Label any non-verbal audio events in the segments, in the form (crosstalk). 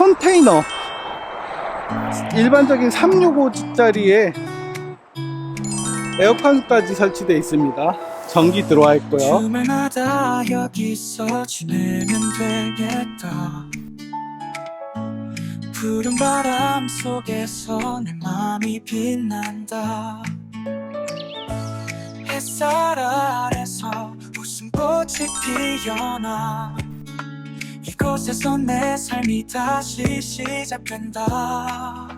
컨테이너 일반적인 365짜리에 에어컨까지 설치되어 있습니다. 전기 들어와 있고요. 푸른 바람 속에서 내 맘이 빛난다 햇살 아래서 웃음꽃이 피어나 이곳에서 내 삶이 다시 시작된다.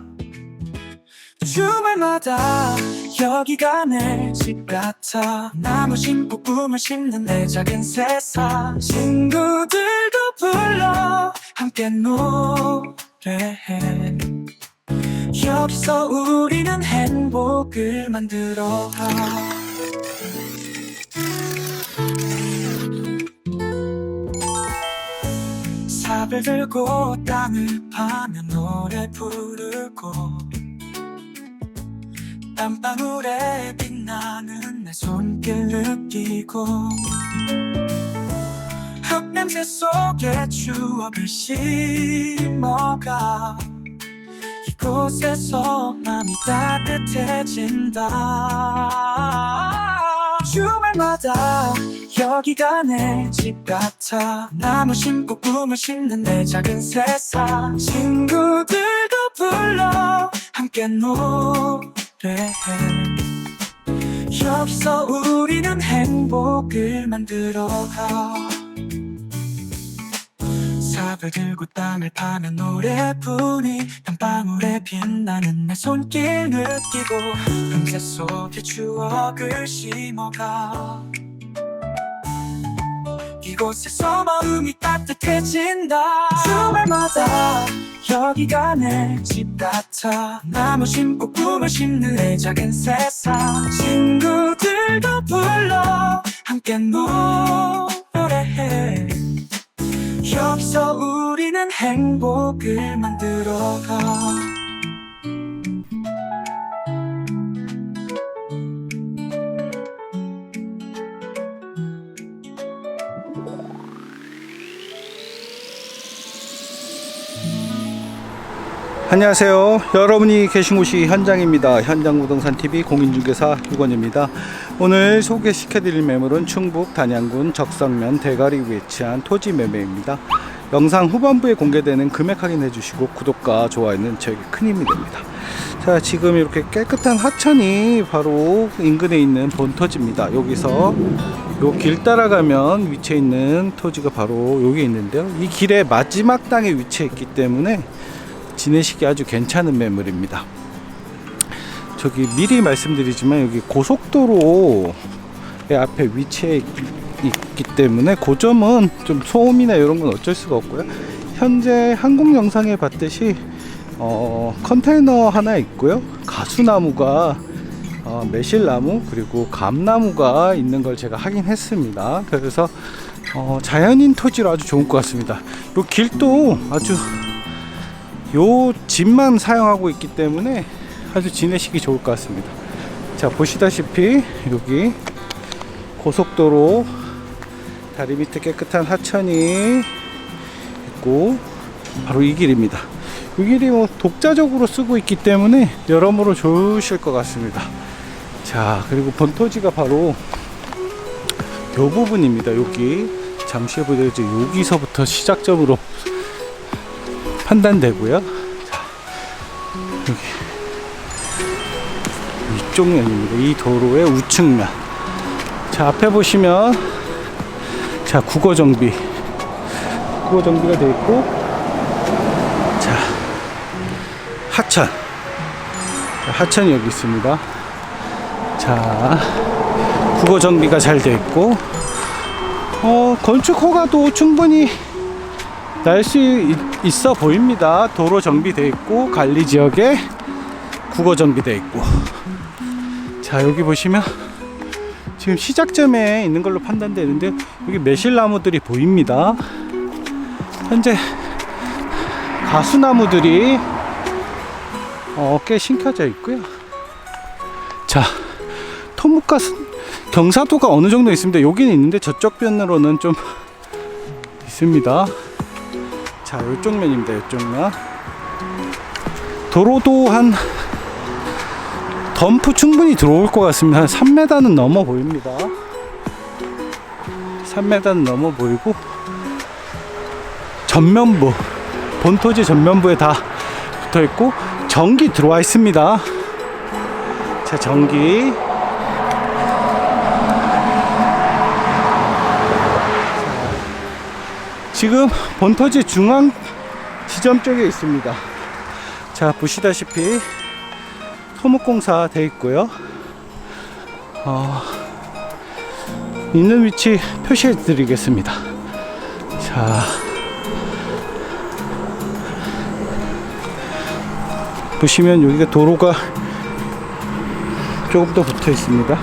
주말마다 여기가 내 집 같아. 나무 심고 꿈을 심는 내 작은 세상. 친구들도 불러 함께 노래해. 여기서 우리는 행복을 만들어 가 삽을 들고 땅을 파며 노래 부르고 땀방울에 빛나는 내 손길 느끼고 흙냄새 속에 추억을 심어가 이곳에서 마음이 따뜻해진다 주말마다 여기가 내 집 같아. 나무 심고 꿈을 심는 내 작은 세상. 친구들도 불러 함께 노래해 여기서 우리는 행복을 만들어가 삽을 들고 땅을 파는 노래뿐이 땀방울에 빛나는 내 손길 느끼고 금세 속에 추억을 심어가. 이곳에서 마음이 따뜻해진다. 주말마다 여기가 내 집 같아. 나무 심고 꿈을 심는 내 작은 세상. 친구들도 불러 함께 노 여기서 우리는 행복을 만들어가 안녕하세요. 여러분이 계신 곳이 현장입니다. 현장부동산TV 공인중개사 유건입니다. 오늘 소개시켜드릴 매물은 충북 단양군 적성면 대가리 위치한 토지 매매입니다. 영상 후반부에 공개되는 금액 확인해 주시고 구독과 좋아요는 저에게 큰 힘이 됩니다. 자, 지금 이렇게 깨끗한 하천이 바로 인근에 있는 본토지입니다. 여기서 요 길 따라가면 위치해 있는 토지가 바로 여기 있는데요. 이 길의 마지막 땅에 위치해 있기 때문에 지내시기 아주 괜찮은 매물입니다. 저기 미리 말씀드리지만 여기 고속도로의 앞에 위치해 있- 있기 때문에 그 점은 좀 소음이나 이런 건 어쩔 수가 없고요. 현재 한국 영상에 봤듯이 어, 컨테이너 하나 있고요. 가수나무가 어, 매실나무 그리고 감나무가 있는 걸 제가 확인했습니다. 그래서 어, 자연인 토지로 아주 좋은 것 같습니다. 이 길도 아주 요 집만 사용하고 있기 때문에 아주 지내시기 좋을 것 같습니다. 자 보시다시피 여기 고속도로 다리 밑에 깨끗한 하천이 있고 바로 이 길입니다. 이 길이 뭐 독자적으로 쓰고 있기 때문에 여러모로 좋으실 것 같습니다. 자 그리고 본토지가 바로 요 부분입니다. 여기 잠시 후에 이제 여기서부터 시작점으로 판단되고요. 자, 여기 이쪽 면입니다. 이 도로의 우측면. 자, 앞에 보시면 자, 국어 정비. 국어 정비가 되어 있고 자, 하천. 자, 하천이 여기 있습니다. 자, 국어 정비가 잘 되어 있고 어, 건축 허가도 충분히 날 수 있어 보입니다. 도로 정비돼 있고 관리 지역에 국어 정비돼 있고. 자 여기 보시면 지금 시작점에 있는 걸로 판단되는데 여기 매실나무들이 보입니다. 현재 가수나무들이 어, 꽤 심겨져 있고요. 자 토목가스 경사도가 어느 정도 있습니다. 여기는 있는데 저쪽 변으로는 좀 있습니다. 자, 이쪽 면입니다. 이쪽 면. 도로도 한 덤프 충분히 들어올 것 같습니다. 한 3m는 넘어 보입니다. 3m는 넘어 보이고 전면부 본토지 전면부에 다 붙어 있고 전기 들어와 있습니다. 자, 전기 지금 본토지 중앙 지점 쪽에 있습니다. 자, 보시다시피 토목공사 돼 있고요. 어, 있는 위치 표시해 드리겠습니다. 자, 보시면 여기가 도로가 조금 더 붙어 있습니다.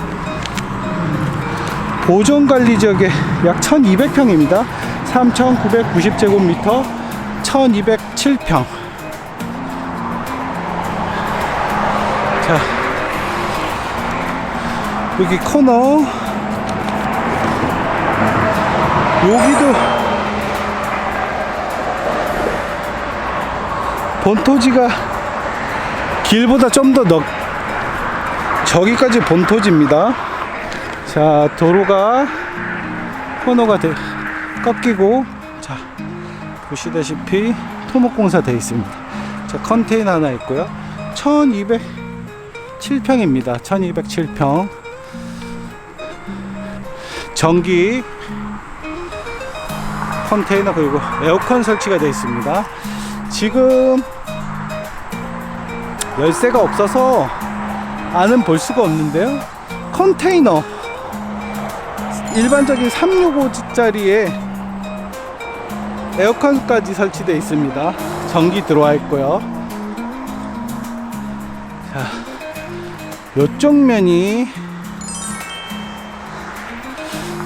보존관리 지역에 약 1200평입니다. 3,990제곱미터 1,207평. 자, (laughs) 여기 코너. 여기도 본토지가 길보다 좀 더 넓, 저기까지 본토지입니다. 자, 도로가 코너가 돼, 꺾이고, 자, 보시다시피 토목공사 되어 있습니다. 자, 컨테이너 하나 있고요. 1207평입니다. 1207평. 전기 컨테이너 그리고 에어컨 설치가 되어 있습니다. 지금 열쇠가 없어서 안은 볼 수가 없는데요. 컨테이너 일반적인 365짜리에 에어컨까지 설치되어 있습니다. 전기 들어와 있고요. 자, 요쪽 면이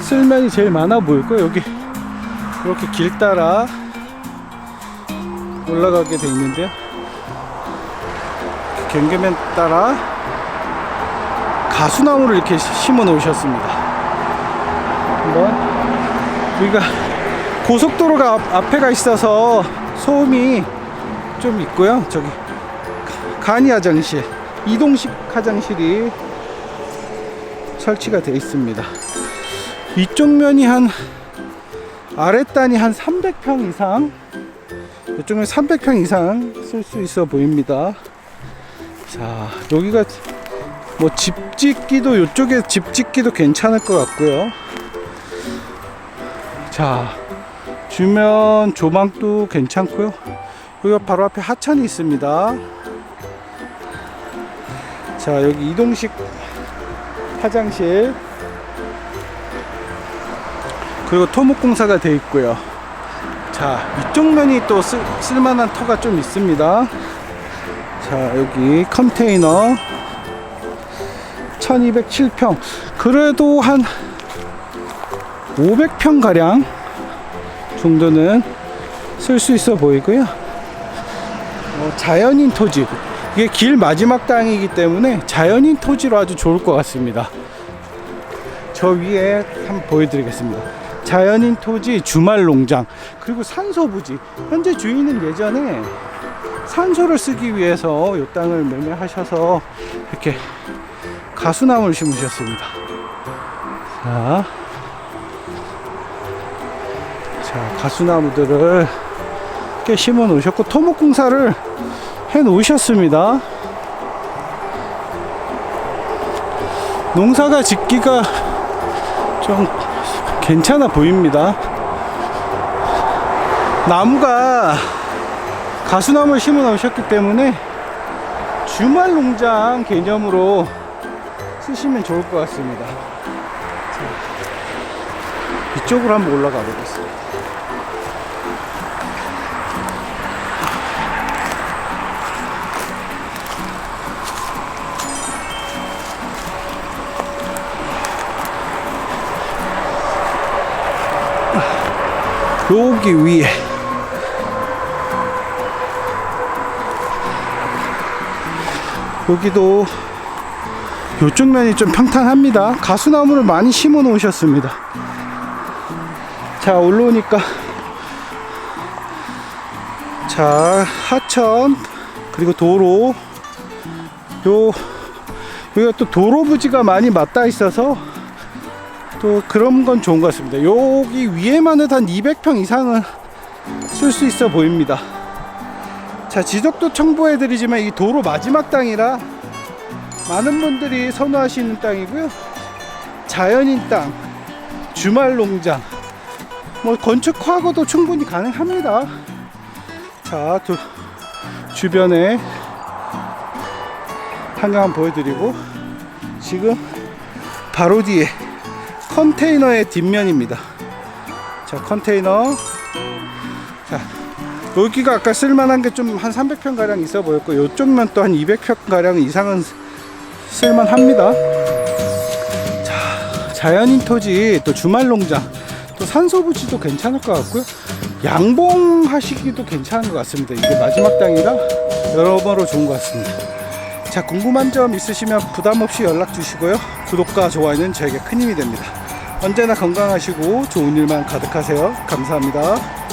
쓸면이 제일 많아 보이고 여기 이렇게 길 따라 올라가게 돼 있는데요. 경계면 따라 가수나무를 이렇게 심어 놓으셨습니다. 한번 우리가 고속도로가 앞, 앞에가 있어서 소음이 좀 있고요. 저기 간이 화장실, 이동식 화장실이 설치가 되어 있습니다. 이쪽 면이 한 아랫단이 한 300평 이상 이쪽은 300평 이상 쓸 수 있어 보입니다. 자, 여기가 뭐 집 짓기도 이쪽에 집 짓기도 괜찮을 것 같고요. 자, 주변 조망도 괜찮고요. 여기가 바로 앞에 하천이 있습니다. 자, 여기 이동식 화장실 그리고 토목공사가 돼 있고요. 자, 이쪽 면이 또 쓸, 쓸만한 터가 좀 있습니다. 자, 여기 컨테이너 1207평. 그래도 한 500평 가량 정도는 쓸 수 있어 보이고요. 어, 자연인 토지. 이게 길 마지막 땅이기 때문에 자연인 토지로 아주 좋을 것 같습니다. 저 위에 한번 보여드리겠습니다. 자연인 토지 주말 농장 그리고 산소 부지. 현재 주인은 예전에 산소를 쓰기 위해서 이 땅을 매매하셔서 이렇게 가수나무를 심으셨습니다. 자, 자 가수나무들을 꽤 심어 놓으셨고 토목 공사를 해 놓으셨습니다. 농사가 짓기가 좀 괜찮아 보입니다. 나무가 가수나무를 심어 놓으셨기 때문에 주말 농장 개념으로 쓰시면 좋을 것 같습니다. 자, 이쪽으로 한번 올라가 보겠습니다. 여기 위에 여기도 요쪽 면이 좀 평탄합니다. 가수나무를 많이 심어 놓으셨습니다. 자, 올라오니까 자, 하천 그리고 도로 요 여기가 또 도로 부지가 많이 맞닿아 있어서 또 그런 건 좋은 것 같습니다. 여기 위에만 해도 한 200평 이상은 쓸 수 있어 보입니다. 자, 지적도 첨부해 드리지만 이 도로 마지막 땅이라 많은 분들이 선호하시는 땅이고요. 자연인 땅, 주말 농장, 뭐 건축하고도 충분히 가능합니다. 자, 두, 주변에 한강 보여드리고 지금 바로 뒤에 컨테이너의 뒷면입니다. 자, 컨테이너. 자, 여기가 아까 쓸만한 게 좀 한 300평 가량 있어 보였고 이쪽면 또 한 200평 가량 이상은 쓸만합니다. 자, 자연인 토지 또 주말 농장 또 산소 부지도 괜찮을 것 같고요. 양봉 하시기도 괜찮은 것 같습니다. 이게 마지막 땅이라 여러모로 좋은 것 같습니다. 자, 궁금한 점 있으시면 부담 없이 연락 주시고요. 구독과 좋아요는 저에게 큰 힘이 됩니다. 언제나 건강하시고 좋은 일만 가득하세요. 감사합니다.